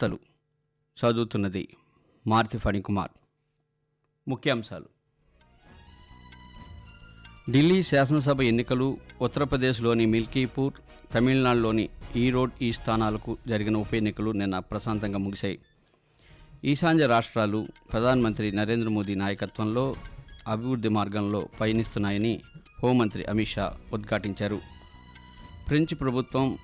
వార్తలు. చదువుతున్నది మారుతి ఫణికుమార్. ముఖ్యాంశాలు. ఢిల్లీ శాసనసభ ఎన్నికలు ఉత్తరప్రదేశ్లోని మిల్కీపూర్ తమిళనాడులోని ఈరోడ్ ఈ స్థానాలకు జరిగిన ఉప ఎన్నికలు నిన్న ప్రశాంతంగా ముగిశాయి. ఈశాన్య రాష్ట్రాలు ప్రధానమంత్రి నరేంద్ర మోదీ నాయకత్వంలో అభివృద్ధి మార్గంలో పయనిస్తున్నాయని హోంమంత్రి అమిత్ షా ఉద్ఘాటించారు. ఫ్రెంచ్ ప్రభుత్వం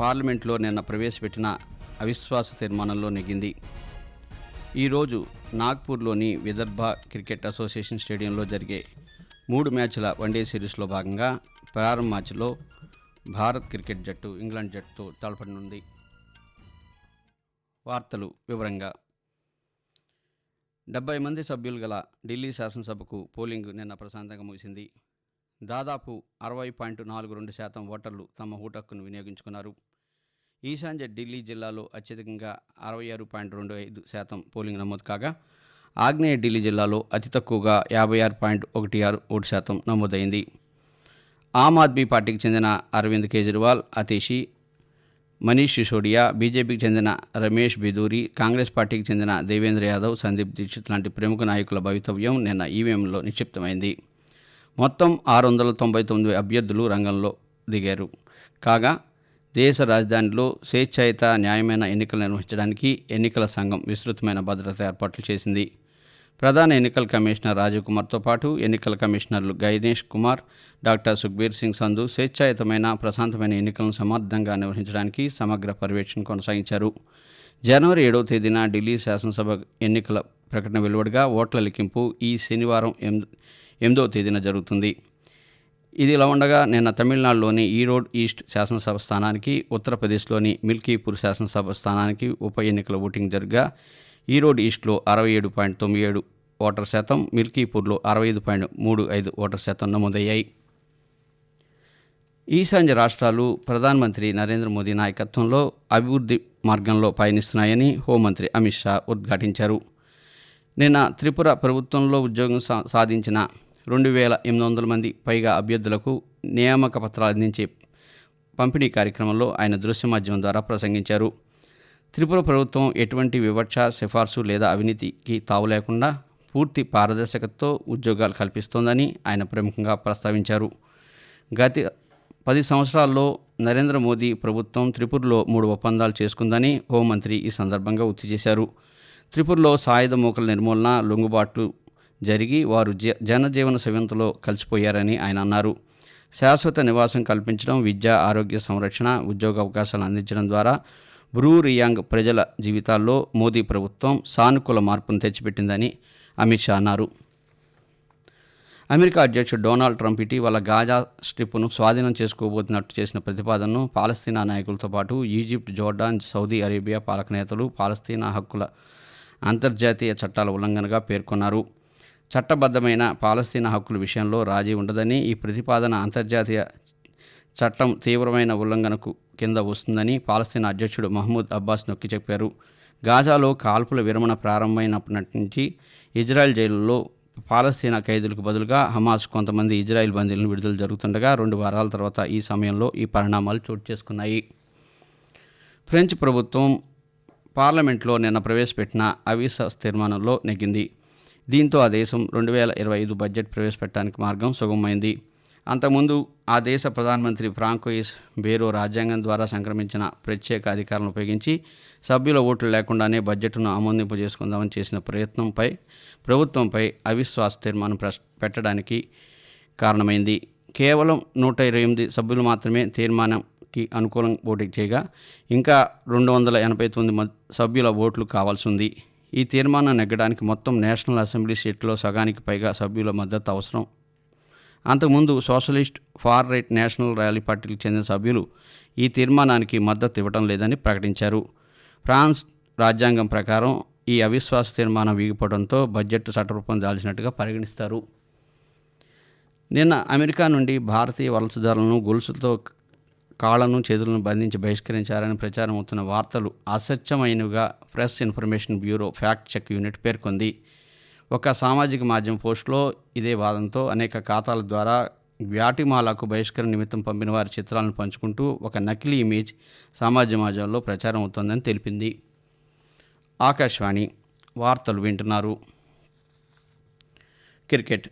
పార్లమెంట్లో నిన్న ప్రవేశపెట్టిన అవిశ్వాస తీర్మానంలో నెగ్గింది. ఈరోజు నాగ్పూర్లోని విదర్భ క్రికెట్ అసోసియేషన్ స్టేడియంలో జరిగే మూడు మ్యాచ్ల వన్డే సిరీస్లో భాగంగా ప్రారంభ మ్యాచ్లో భారత్ క్రికెట్ జట్టు ఇంగ్లాండ్ జట్టుతో తలపడనుంది. వార్తలు వివరంగా. డెబ్బై మంది సభ్యులు గల ఢిల్లీ శాసనసభకు పోలింగ్ నిన్న ప్రశాంతంగా ముగిసింది. దాదాపు అరవై పాయింట్ నాలుగు రెండు శాతం ఓటర్లు తమ హూటక్కును వినియోగించుకున్నారు. ఈశాన్య ఢిల్లీ జిల్లాలో అత్యధికంగా అరవై ఆరు పాయింట్ రెండు ఐదు శాతం పోలింగ్ నమోదు కాగా ఆగ్నేయ ఢిల్లీ జిల్లాలో అతి తక్కువగా యాభై ఆరు పాయింట్ ఒకటి ఆరు ఒకటి శాతం నమోదైంది. ఆమ్ ఆద్మీ పార్టీకి చెందిన అరవింద్ కేజ్రీవాల్ అతీషి మనీష్ సిసోడియా బీజేపీకి చెందిన రమేష్ బిదూరి కాంగ్రెస్ పార్టీకి చెందిన దేవేంద్ర యాదవ్ సందీప్ దీక్షిత్ లాంటి ప్రముఖ నాయకుల భవితవ్యం నిన్న ఈవీఎంలో నిక్షిప్తమైంది. మొత్తం ఆరు వందల తొంభై తొమ్మిది అభ్యర్థులు రంగంలో దిగారు. కాగా దేశ రాజధానిలో స్వేచ్ఛాయుత న్యాయమైన ఎన్నికలు నిర్వహించడానికి ఎన్నికల సంఘం విస్తృతమైన భద్రత ఏర్పాట్లు చేసింది. ప్రధాన ఎన్నికల కమిషనర్ రాజీవ్ కుమార్తో పాటు ఎన్నికల కమిషనర్లు గైనేష్ కుమార్ డాక్టర్ సుఖ్బీర్ సింగ్ సంధు స్వేచ్ఛాయుతమైన ప్రశాంతమైన ఎన్నికలను సమర్థంగా నిర్వహించడానికి సమగ్ర పర్యవేక్షణ కొనసాగించారు. జనవరి ఏడవ తేదీన ఢిల్లీ శాసనసభ ఎన్నికల ప్రకటన వెలువడగా ఓట్ల లెక్కింపు ఈ శనివారం ఎనిమిదో తేదీన జరుగుతుంది. ఇది ఇలా ఉండగా నిన్న తమిళనాడులోని ఈరోడ్ ఈస్ట్ శాసనసభ స్థానానికి ఉత్తరప్రదేశ్లోని మిల్కీపూర్ శాసనసభ స్థానానికి ఉప ఎన్నికల ఓటింగ్ జరగా ఈరోడ్ ఈస్ట్లో అరవై ఏడు పాయింట్ తొమ్మిది ఏడు ఓటర్ శాతం మిల్కీపూర్లో అరవై ఐదు పాయింట్ మూడు ఐదు ఓటర్ శాతం నమోదయ్యాయి. ఈశాన్య రాష్ట్రాలు ప్రధానమంత్రి నరేంద్ర మోదీ నాయకత్వంలో అభివృద్ధి మార్గంలో పయనిస్తున్నాయని హోంమంత్రి అమిత్ షా ఉద్ఘాటించారు. నిన్న త్రిపుర ప్రభుత్వంలో ఉద్యోగం సా సాధించిన రెండు వేల ఎనిమిది వందల మంది పైగా అభ్యర్థులకు నియామక పత్రాలు అందించే పంపిణీ కార్యక్రమంలో ఆయన దృశ్య మాధ్యమం ద్వారా ప్రసంగించారు. త్రిపుర ప్రభుత్వం ఎటువంటి వివక్ష సిఫార్సు లేదా అవినీతికి తావు లేకుండా పూర్తి పారదర్శకతతో ఉద్యోగాలు కల్పిస్తోందని ఆయన ప్రముఖంగా ప్రస్తావించారు. గత పది సంవత్సరాల్లో నరేంద్ర మోదీ ప్రభుత్వం త్రిపురలో మూడు ఒప్పందాలు చేసుకుందని హోంమంత్రి ఈ సందర్భంగా గుర్తు చేశారు. త్రిపురలో సాయుధ మూకల నిర్మూలన లొంగుబాట్లు జరిగి వారు జ జనజీవన సవ్యంతలో కలిసిపోయారని ఆయన అన్నారు. శాశ్వత నివాసం కల్పించడం విద్య ఆరోగ్య సంరక్షణ ఉద్యోగ అవకాశాలు అందించడం ద్వారా బ్రూ రియాంగ్ ప్రజల జీవితాల్లో మోదీ ప్రభుత్వం సానుకూల మార్పును తెచ్చిపెట్టిందని అమిత్ షా అన్నారు. అమెరికా అధ్యక్షుడు డొనాల్డ్ ట్రంప్ ఇటీవల గాజా స్ట్రిప్ను స్వాధీనం చేసుకోబోతున్నట్టు చేసిన ప్రతిపాదనను పాలస్తీనా నాయకులతో పాటు ఈజిప్ట్ జోర్డాన్ సౌదీ అరేబియా పాలక నేతలు పాలస్తీనా హక్కుల అంతర్జాతీయ చట్టాల ఉల్లంఘనగా పేర్కొన్నారు. చట్టబద్ధమైన పాలస్తీనా హక్కుల విషయంలో రాజీ ఉండదని ఈ ప్రతిపాదన అంతర్జాతీయ చట్టం తీవ్రమైన ఉల్లంఘనకు కింద వస్తుందని పాలస్తీనా అధ్యక్షుడు మహమ్మూద్ అబ్బాస్ నొక్కి చెప్పారు. గాజాలో కాల్పుల విరమణ ప్రారంభమైనప్పటి నుంచి ఇజ్రాయెల్ జైలులో పాలస్తీనా ఖైదీలకు బదులుగా హమాస్ కొంతమంది ఇజ్రాయెల్ బందీలను విడుదల జరుగుతుండగా రెండు వారాల తర్వాత ఈ సమయంలో ఈ పరిణామాలు చోటు చేసుకున్నాయి. ఫ్రెంచ్ ప్రభుత్వం పార్లమెంట్లో నిన్న ప్రవేశపెట్టిన అవిశ్వాస తీర్మానంలో నెగ్గింది. దీంతో ఆ దేశం రెండు వేల ఇరవై ఐదు బడ్జెట్ ప్రవేశపెట్టడానికి మార్గం సుగమమైంది. అంతకుముందు ఆ దేశ ప్రధానమంత్రి ఫ్రాంకోయిస్ బేరో రాజ్యాంగం ద్వారా సంక్రమించిన ప్రత్యేక అధికారాలను ఉపయోగించి సభ్యుల ఓట్లు లేకుండానే బడ్జెట్ను ఆమోదింపజేసుకుందామని చేసిన ప్రయత్నంపై ప్రభుత్వంపై అవిశ్వాస తీర్మానం పెట్టడానికి కారణమైంది. కేవలం నూట ఇరవై ఎనిమిది సభ్యులు మాత్రమే తీర్మానంకి అనుకూలం ఓటు చేయగా ఇంకా రెండు వందల ఎనభై తొమ్మిది సభ్యుల ఓట్లు కావాల్సి ఉంది. ఈ తీర్మానం నెగ్గడానికి మొత్తం నేషనల్ అసెంబ్లీ సీట్లో సగానికి పైగా సభ్యుల మద్దతు అవసరం. అంతకుముందు socialist far right national rally పార్టీకి చెందిన సభ్యులు ఈ తీర్మానానికి మద్దతు ఇవ్వడం లేదని ప్రకటించారు. ఫ్రాన్స్ రాజ్యాంగం ప్రకారం ఈ అవిశ్వాస తీర్మానం వీగిపోవడంతో బడ్జెట్ చట్టరూపం దాల్చినట్టుగా పరిగణిస్తారు. నిన్న అమెరికా నుండి భారతీయ వలసదారులను గొలుసులతో కాళ్ళను చేతులను బంధించి బహిష్కరించారని ప్రచారం అవుతున్న వార్తలు అసత్యమైనవిగా press information bureau fact check unit పేర్కొంది. ఒక సామాజిక మాధ్యమ పోస్టులో ఇదే వాదంతో అనేక ఖాతాల ద్వారా వ్యాటిమాలకు బహిష్కరణ నిమిత్తం పంపిన వారి చిత్రాలను పంచుకుంటూ ఒక నకిలీ ఇమేజ్ సామాజిక మాధ్యమాల్లో ప్రచారం అవుతోందని తెలిపింది. ఆకాశవాణి వార్తలు వింటున్నారు. క్రికెట్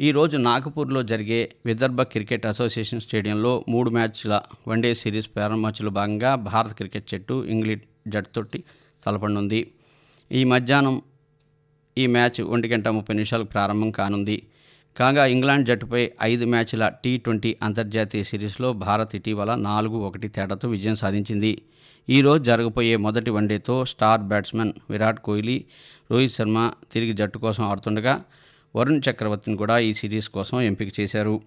ఈరోజు నాగపూర్లో జరిగే విదర్భ క్రికెట్ అసోసియేషన్ స్టేడియంలో మూడు మ్యాచ్ల వన్డే సిరీస్ ప్రారంభ మ్యాచ్లో భాగంగా భారత క్రికెట్ జట్టు ఇంగ్లీష్ జట్టుతోటి తలపడనుంది ఈ మధ్యాహ్నం ఈ మ్యాచ్ ఒంటి గంట ముప్పై నిమిషాలకు ప్రారంభం కానుంది. కాగా ఇంగ్లాండ్ జట్టుపై ఐదు మ్యాచ్ల టీ ట్వంటీ అంతర్జాతీయ సిరీస్లో భారత్ ఇటీవల నాలుగు ఒకటి తేడాతో విజయం సాధించింది. ఈరోజు జరగబోయే మొదటి వన్డేతో స్టార్ బ్యాట్స్మెన్ విరాట్ కోహ్లీ రోహిత్ శర్మ తిరిగి జట్టు కోసం ఆడుతుండగా వరుణ్ చక్రవర్తిని కూడా ఈ సిరీస్ కోసం ఎంపిక చేశారు.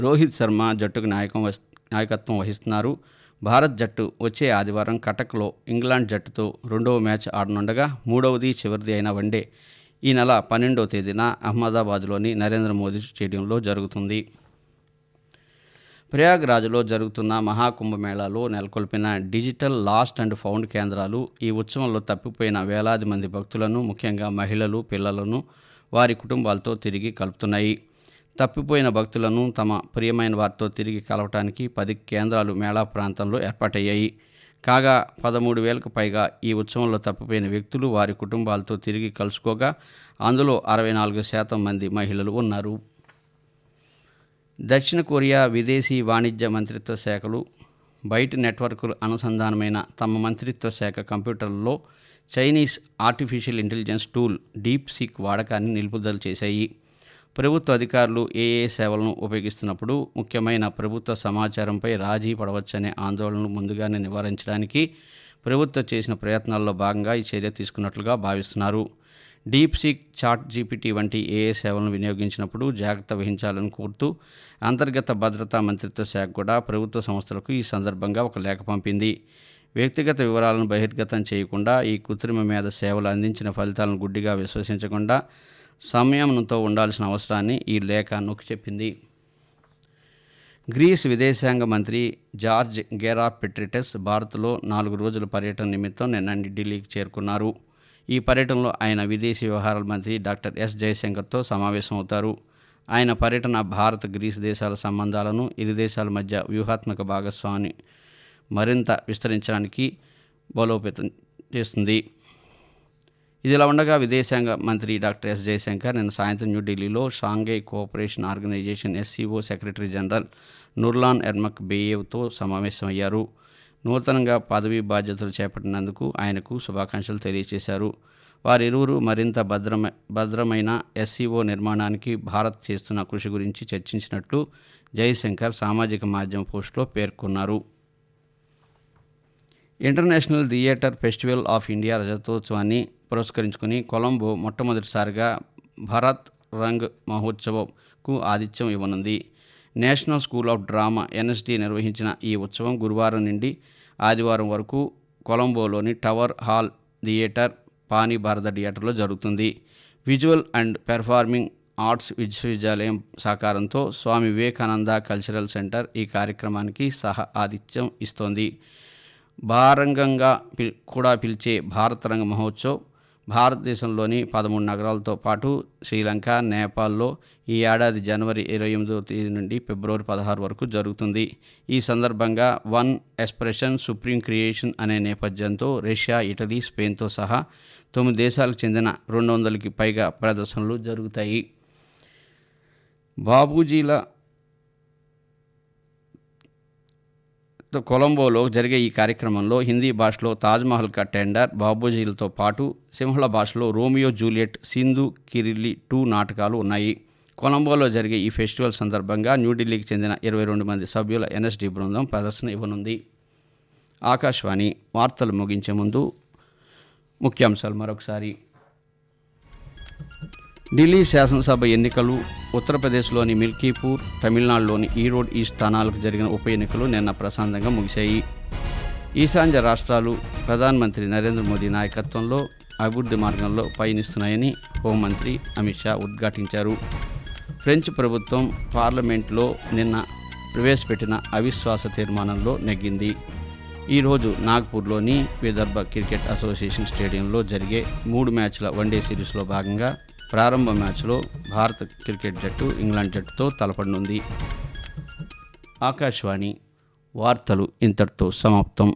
రోహిత్ శర్మ జట్టుకు నాయకం వహి- నాయకత్వం వహిస్తున్నారు. భారత్ జట్టు వచ్చే ఆదివారం కటక్లో ఇంగ్లాండ్ జట్టుతో రెండవ మ్యాచ్ ఆడనుండగా మూడవది చివరిది అయిన వన్డే ఈ నెల పన్నెండవ తేదీన అహ్మదాబాద్లోని నరేంద్ర మోదీ స్టేడియంలో జరుగుతుంది. ప్రయాగ్రాజ్లో జరుగుతున్న మహాకుంభమేళాలో నెలకొల్పిన డిజిటల్ లాస్ట్ అండ్ ఫౌండ్ కేంద్రాలు ఈ ఉత్సవంలో తప్పిపోయిన వేలాది మంది భక్తులను ముఖ్యంగా మహిళలు పిల్లలను వారి కుటుంబాలతో తిరిగి కలుపుతున్నాయి. తప్పిపోయిన భక్తులను తమ ప్రియమైన వారితో తిరిగి కలవటానికి పది కేంద్రాలు మేళా ప్రాంతంలో ఏర్పాటయ్యాయి. కాగా పదమూడు వేలకు పైగా ఈ ఉత్సవంలో తప్పిపోయిన వ్యక్తులు వారి కుటుంబాలతో తిరిగి కలుసుకోగా అందులో అరవై నాలుగు శాతం మంది మహిళలు ఉన్నారు. దక్షిణ కొరియా విదేశీ వాణిజ్య మంత్రిత్వ శాఖలు బయటి నెట్వర్క్లు అనుసంధానమైన తమ మంత్రిత్వ శాఖ కంప్యూటర్లలో Chinese artificial intelligence tool DeepSeek వాడకాన్ని నిలుపుదల చేశాయి. ప్రభుత్వ అధికారులు ఏఏ సేవలను ఉపయోగిస్తున్నప్పుడు ముఖ్యమైన ప్రభుత్వ సమాచారంపై రాజీ పడవచ్చనే ఆందోళనలు ముందుగానే నివారించడానికి ప్రభుత్వం చేసిన ప్రయత్నాల్లో భాగంగా ఈ చర్య తీసుకున్నట్లుగా భావిస్తున్నారు. డీప్ సిక్ చాట్ జీపీటీ వంటి ఏఏ సేవలను వినియోగించినప్పుడు జాగ్రత్త వహించాలని కోరుతూ అంతర్గత భద్రతా మంత్రిత్వ శాఖ కూడా ప్రభుత్వ సంస్థలకు ఈ సందర్భంగా ఒక లేఖ పంపింది. వ్యక్తిగత వివరాలను బహిర్గతం చేయకుండా ఈ కృత్రిమ మేధ సేవలు అందించిన ఫలితాలను గుడ్డిగా విశ్వసించకుండా సంయమనంతో ఉండాల్సిన అవసరాన్ని ఈ లేఖ నొక్కి చెప్పింది. గ్రీస్ విదేశాంగ మంత్రి జార్జ్ గేరా పెట్రిటెస్ భారత్లో నాలుగు రోజుల పర్యటన నిమిత్తం నిన్న ఢిల్లీకి చేరుకున్నారు. ఈ పర్యటనలో ఆయన విదేశీ వ్యవహారాల మంత్రి డాక్టర్ ఎస్ జయశంకర్తో సమావేశమవుతారు. ఆయన పర్యటన భారత్ గ్రీస్ దేశాల సంబంధాలను ఇరు దేశాల మధ్య వ్యూహాత్మక భాగస్వామి మరింత విస్తరించడానికి బలోపేతం చేస్తుంది. ఇదిలా ఉండగా విదేశాంగ మంత్రి డాక్టర్ ఎస్ జయశంకర్ నిన్న సాయంత్రం న్యూఢిల్లీలో Shanghai cooperation organisation SCO secretary general Nurlan ఎర్మక్ బేయేవ్తో సమావేశమయ్యారు. నూతనంగా పదవీ బాధ్యతలు చేపట్టినందుకు ఆయనకు శుభాకాంక్షలు తెలియజేశారు. వారిరువురు మరింత భద్రమ భద్రమైన ఎస్సీఓ నిర్మాణానికి భారత్ చేస్తున్న కృషి గురించి చర్చించినట్లు జయశంకర్ సామాజిక మాధ్యమ పోస్టులో పేర్కొన్నారు. International theatre festival of India రజతోత్సవాన్ని పురస్కరించుకుని కొలంబో మొట్టమొదటిసారిగా భరత్ రంగ్ మహోత్సవంకు ఆతిథ్యం ఇవ్వనుంది. National school of drama NSD నిర్వహించిన ఈ ఉత్సవం గురువారం నుండి ఆదివారం వరకు కొలంబోలోని టవర్ హాల్ థియేటర్ పానీ భారత థియేటర్లో జరుగుతుంది. విజువల్ అండ్ పెర్ఫార్మింగ్ ఆర్ట్స్ విశ్వవిద్యాలయం సహకారంతో స్వామి వివేకానంద కల్చరల్ సెంటర్ ఈ కార్యక్రమానికి సహ ఆతిథ్యం ఇస్తోంది. భారంగంగా పి కూడా పిలిచే భారత రంగ మహోత్సవ్ భారతదేశంలోని పదమూడు నగరాలతో పాటు శ్రీలంక నేపాల్లో ఈ ఏడాది జనవరి ఇరవై ఎనిమిదవ తేదీ నుండి ఫిబ్రవరి పదహారు వరకు జరుగుతుంది. ఈ సందర్భంగా వన్ ఎక్స్ప్రెషన్ సుప్రీం క్రియేషన్ అనే నేపథ్యంతో రష్యా ఇటలీ స్పెయిన్తో సహా తొమ్మిది దేశాలకు చెందిన రెండు వందలకి పైగా ప్రదర్శనలు జరుగుతాయి. బాబూజీల కొలంబోలో జరిగే ఈ కార్యక్రమంలో హిందీ భాషలో తాజ్మహల్ కా టెండర్ బాబూజీలతో పాటు సింహళ భాషలో Romeo Juliet Sindhu Kirilli two నాటకాలు ఉన్నాయి. కొలంబోలో జరిగే ఈ ఫెస్టివల్ సందర్భంగా న్యూఢిల్లీకి చెందిన ఇరవై రెండు మంది సభ్యుల ఎన్ఎస్డి బృందం ప్రదర్శన ఇవ్వనుంది. ఆకాశవాణి వార్తలు ముగించే ముందు ముఖ్యాంశాలు మరొకసారి. ఢిల్లీ శాసనసభ ఎన్నికలు ఉత్తరప్రదేశ్లోని మిల్కీపూర్ తమిళనాడులోని ఈరోడ్ ఈ స్థానాలకు జరిగిన ఉప ఎన్నికలు నిన్న ప్రశాంతంగా ముగిశాయి. ఈశాన్య రాష్ట్రాలు ప్రధానమంత్రి నరేంద్ర మోదీ నాయకత్వంలో అభివృద్ధి మార్గంలో పయనిస్తున్నాయని హోంమంత్రి అమిత్ షా ఉద్ఘాటించారు. ఫ్రెంచ్ ప్రభుత్వం పార్లమెంట్లో నిన్న ప్రవేశపెట్టిన అవిశ్వాస తీర్మానంలో నెగ్గింది. ఈరోజు నాగ్పూర్లోని విదర్భ క్రికెట్ అసోసియేషన్ స్టేడియంలో జరిగే మూడు మ్యాచ్ల వన్డే సిరీస్లో భాగంగా ప్రారంభ మ్యాచ్లో భారత క్రికెట్ జట్టు ఇంగ్లాండ్ జట్టుతో తలపడనుంది. ఆకాశవాణి వార్తలు ఇంతటితో సమాప్తం.